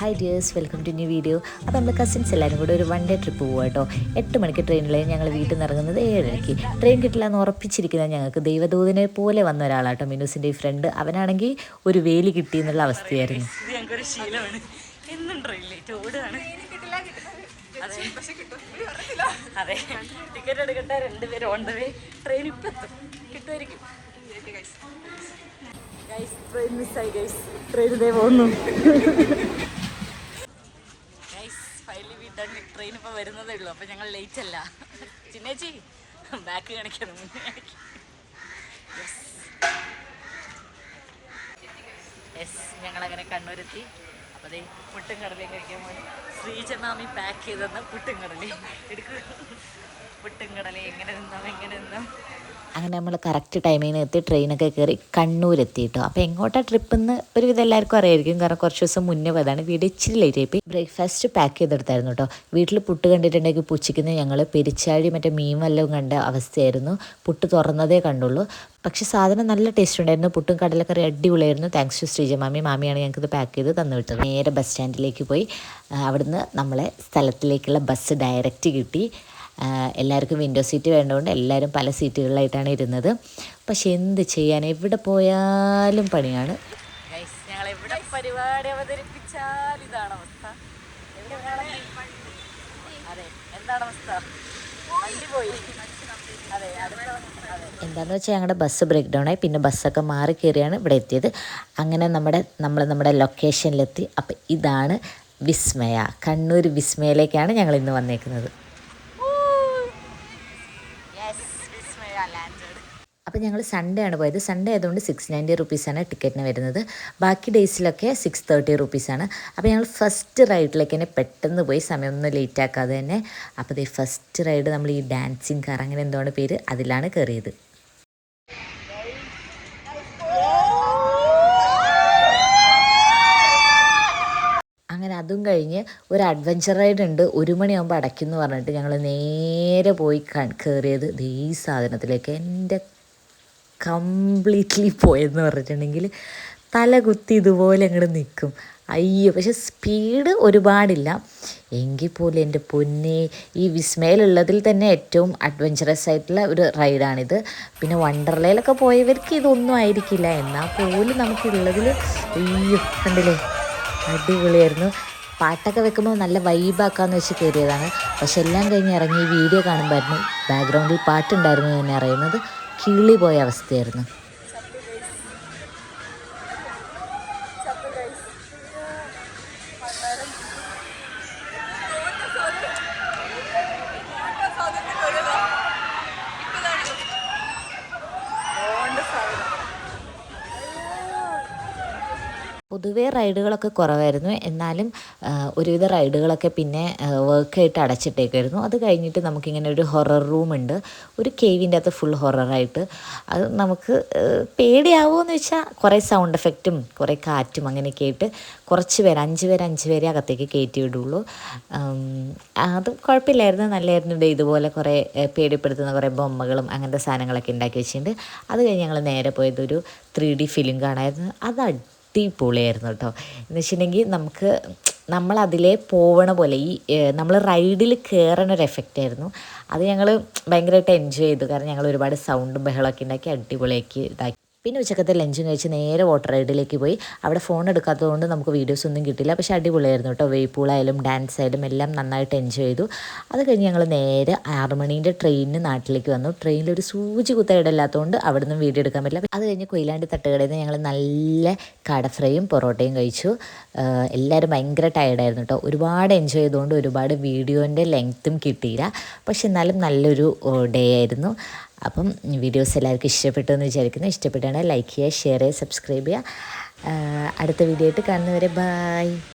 Hi dears welcome to new video അപ്പോൾ നമ്മൾ cousins എല്ലാവരും കൂടെ ഒരു വൺ ഡേ ട്രിപ്പ് പോകും കേട്ടോ എട്ട് മണിക്ക് ട്രെയിനിൽ ഞങ്ങൾ വീട്ടിൽ നിന്ന് ഇറങ്ങുന്നത് ഏഴരയ്ക്ക്. ട്രെയിൻ കിട്ടില്ല എന്ന് ഉറപ്പിച്ചിരിക്കുന്നത് ഞങ്ങൾക്ക് ദൈവദൂതനെ പോലെ വന്ന ഒരാളാട്ടോ മിനുസിന്റെ ഈ ഫ്രണ്ട് അവനാണെങ്കിൽ ഒരു വേലി കിട്ടി എന്നുള്ള അവസ്ഥയായിരുന്നു അതെ. Ticket on way train guys train മിസ്സായി ഗൈസ് ട്രെയിൻ ഇതേ പോകുന്നു guys finally we done train ഇപ്പോൾ വരുന്നതേ ഉള്ളൂ. അപ്പോൾ ഞങ്ങൾ ലേറ്റ് അല്ല. ചിന്നേച്ചി ബാക്ക് കാണിക്കണം. മുന്നേ ഞങ്ങൾ അങ്ങനെ കണ്ണൂരെത്തി. അപ്പോൾ ദേ പുട്ടും കടലയും കഴിക്കാൻ പോയി ശ്രീജമാമി പാക്ക് ചെയ്തെന്ന പുട്ടും കടലയും എടുക്കുക പുട്ടും കടലയും എങ്ങനെ നിന്നാം എങ്ങനെ നിന്നാം. അങ്ങനെ നമ്മൾ കറക്റ്റ് ടൈമിന് എത്തി ട്രെയിനൊക്കെ കയറി കണ്ണൂരെത്തി കേട്ടോ അപ്പോൾ എങ്ങോട്ടാ ട്രിപ്പ് എന്ന് ഒരുവിധം എല്ലാവർക്കും അറിയായിരിക്കും. കാരണം കുറച്ച് ദിവസം മുന്നേ പോയതാണ്. വീട് ഇച്ചിരി ലേറ്റ് ആയി. ബ്രേക്ക്ഫാസ്റ്റ് പാക്ക് ചെയ്തെടുത്തായിരുന്നു കേട്ടോ വീട്ടിൽ പുട്ട് കണ്ടിട്ടുണ്ടെങ്കിൽ പുച്ചിക്കുന്ന ഞങ്ങൾ പെരിച്ചാഴി മറ്റേ മീൻ വല്ലതും കണ്ട അവസ്ഥയായിരുന്നു. പുട്ട് തുറന്നതേ കണ്ടുള്ളൂ. പക്ഷെ സാധനം നല്ല ടേസ്റ്റ് ഉണ്ടായിരുന്നു. പുട്ടും കടലക്കറി അടിപൊളിയായിരുന്നു. താങ്ക്സ് ടു ശ്രീജ മാമി. മാമിയാണ് ഞങ്ങൾക്ക് ഇത് പാക്ക് ചെയ്ത് തന്നു വിട്ടത്. നേരെ ബസ് സ്റ്റാൻഡിലേക്ക് പോയി. അവിടുന്ന് നമ്മളെ സ്ഥലത്തിലേക്കുള്ള ബസ് ഡയറക്റ്റ് കിട്ടി. എല്ലാവർക്കും വിൻഡോ സീറ്റ് വേണ്ടതുകൊണ്ട് എല്ലാവരും പല സീറ്റുകളിലായിട്ടാണ് ഇരുന്നത്. പക്ഷെ എന്ത് ചെയ്യാൻ എവിടെ പോയാലും പണിയാണ്. പരിപാടി അവതരിപ്പിച്ചാൽ ഇതാണ് അവസ്ഥ. അതെ എന്താണ് അവസ്ഥ? വണ്ടി പോയി. എന്താണെന്ന് വെച്ചാൽ ഞങ്ങളുടെ ബസ് ബ്രേക്ക് ഡൗൺ ആയി. പിന്നെ ബസ്സൊക്കെ മാറി കയറിയാണ് ഇവിടെ എത്തിയത്. അങ്ങനെ നമ്മുടെ നമ്മൾ നമ്മുടെ ലൊക്കേഷനിലെത്തി അപ്പം ഇതാണ് വിസ്മയ. കണ്ണൂർ വിസ്മയയിലേക്കാണ് ഞങ്ങൾ ഇന്ന് വന്നേക്കുന്നത്. അപ്പോൾ ഞങ്ങൾ സൺഡേ ആണ് പോയത്. സൺഡേ ആയതുകൊണ്ട് സിക്സ് നയന്റി റുപ്പീസാണ് ടിക്കറ്റിന് വരുന്നത്. ബാക്കി ഡേയ്സിലൊക്കെ സിക്സ് തേർട്ടി റുപ്പീസാണ് അപ്പോൾ ഞങ്ങൾ ഫസ്റ്റ് റൈഡിലേക്ക് തന്നെ പെട്ടെന്ന് പോയി. സമയമൊന്നും ലേറ്റ് ആക്കാതെ തന്നെ. അപ്പോൾ ഈ ഫസ്റ്റ് റൈഡ് നമ്മൾ ഈ ഡാൻസിങ് കാർ അങ്ങനെ എന്താണ് പേര്? അതിലാണ് കയറിയത്. അങ്ങനെ അതും കഴിഞ്ഞ് ഒരു അഡ്വഞ്ചർ റൈഡ് ഉണ്ട്. ഒരു മണിയാകുമ്പോൾ എന്ന് പറഞ്ഞിട്ട് ഞങ്ങൾ നേരെ പോയി കയറിയത് ഈ സാധനത്തിലേക്ക്. എന്റെ കംപ്ലീറ്റ്ലി പോയെന്ന് പറഞ്ഞിട്ടുണ്ടെങ്കിൽ തല കുത്തി ഇതുപോലെ അങ്ങോട്ട് നിൽക്കും അയ്യോ പക്ഷെ സ്പീഡ് ഒരുപാടില്ല. എങ്കിൽ പോലും എന്റെ പൊന്നെ ഈ വിസ്മയിലുള്ളതിൽ തന്നെ ഏറ്റവും അഡ്വഞ്ചറസ് ആയിട്ടുള്ള ഒരു റൈഡാണിത് പിന്നെ വണ്ടർലയിലൊക്കെ പോയവർക്ക് ഇതൊന്നും ആയിരിക്കില്ല. എന്നാൽ പോലും നമുക്കുള്ളതിൽ അയ്യോ കണ്ടില്ലേ? അടിപൊളിയായിരുന്നു. പാട്ടൊക്കെ വെക്കുമ്പോൾ നല്ല വൈബാക്കാന്ന് വെച്ച് കയറിയതാണ്. പക്ഷെ എല്ലാം കഴിഞ്ഞ് ഇറങ്ങി വീഡിയോ കാണുമ്പോഴായിരുന്നു ബാക്ക്ഗ്രൗണ്ടിൽ പാട്ടുണ്ടായിരുന്നു എന്ന് അറിയുന്നത്. കിളി അവസ്ഥയായിരുന്നു. പൊതുവേ റൈഡുകളൊക്കെ കുറവായിരുന്നു. എന്നാലും ഒരുവിധ റൈഡുകളൊക്കെ പിന്നെ വർക്കായിട്ട് അടച്ചിട്ടേക്കായിരുന്നു. അത് കഴിഞ്ഞിട്ട് നമുക്കിങ്ങനെ ഒരു ഹൊറർ റൂമുണ്ട് ഒരു കേവിന്റെ അകത്ത് ഫുൾ ഹൊററായിട്ട് അത് നമുക്ക് പേടിയാവുമെന്ന് വെച്ചാൽ കുറേ സൗണ്ട് എഫക്റ്റും കുറേ കാറ്റും അങ്ങനെയൊക്കെ ആയിട്ട് കുറച്ച് പേര് അഞ്ച് പേര് അഞ്ച് പേരെ അകത്തേക്ക് കയറ്റി വിടുള്ളൂ. അത് കുഴപ്പമില്ലായിരുന്നു. നല്ലായിരുന്നു ഇതുപോലെ കുറേ പേടിപ്പെടുത്തുന്ന കുറേ ബൊമ്മകളും അങ്ങനത്തെ സാധനങ്ങളൊക്കെ ഉണ്ടാക്കി വെച്ചിട്ടുണ്ട്. അത് കഴിഞ്ഞ് ഞങ്ങൾ നേരെ പോയത് ഒരു ത്രീ ഡി ഫിലിം കാണായിരുന്നു. അത് അടിപൊളിയായിരുന്നു കേട്ടോ. എന്ന് വെച്ചിട്ടുണ്ടെങ്കിൽ നമുക്ക് നമ്മൾ പോവണ പോലെ ഈ നമ്മൾ റൈഡിൽ കയറണ ഒരു എഫക്റ്റ് ആയിരുന്നു. അത് ഞങ്ങൾ ഭയങ്കരമായിട്ട് എൻജോയ് ചെയ്തു. കാരണം ഞങ്ങൾ ഒരുപാട് സൗണ്ടും ബഹളമൊക്കെ ഉണ്ടാക്കി അടിപൊളിയാക്കി ഇതാക്കി. പിന്നെ ഉച്ചക്കത്തെ ലഞ്ചും കഴിച്ച് നേരെ വാട്ടർ റൈഡിലേക്ക് പോയി. അവിടെ ഫോൺ എടുക്കാത്തതുകൊണ്ട് നമുക്ക് വീഡിയോസ് ഒന്നും കിട്ടില്ല പക്ഷേ അടിപൊളിയായിരുന്നു കേട്ടോ. വേപ്പൂളായാലും ഡാൻസ് ആയാലും എല്ലാം നന്നായിട്ട് എൻജോയ് ചെയ്തു. അത് കഴിഞ്ഞ് ഞങ്ങൾ നേരെ ആറുമണീന്റെ ട്രെയിനിന് നാട്ടിലേക്ക് വന്നു. ട്രെയിനിൽ ഒരു സൂചി കുത്തയിടല്ലാത്തതുകൊണ്ട് അവിടെ നിന്നും വീഡിയോ എടുക്കാൻ പറ്റില്ല. അത് കഴിഞ്ഞ് കൊയിലാണ്ടി തട്ടുകടയിൽ നിന്ന് ഞങ്ങൾ നല്ല കട ഫ്രൈയും പൊറോട്ടയും കഴിച്ചു. എല്ലാവരും ഭയങ്കര ടയർഡായിരുന്നു കേട്ടോ. ഒരുപാട് എൻജോയ് ചെയ്തുകൊണ്ട് ഒരുപാട് വീഡിയോന്റെ ലെങ്ത്തും കിട്ടിയില്ല. പക്ഷെ എന്നാലും നല്ലൊരു ഡേ ആയിരുന്നു. അപ്പം വീഡിയോസ് എല്ലാവർക്കും ഇഷ്ടപ്പെട്ടു എന്ന് വിചാരിക്കുന്നു. ഇഷ്ടപ്പെട്ടാണെങ്കിൽ ലൈക്ക് ചെയ്യുക ഷെയർ ചെയ്യുക സബ്സ്ക്രൈബ് ചെയ്യുക. അടുത്ത വീഡിയോ ആയിട്ട് കാണുന്നവരെ ബായ്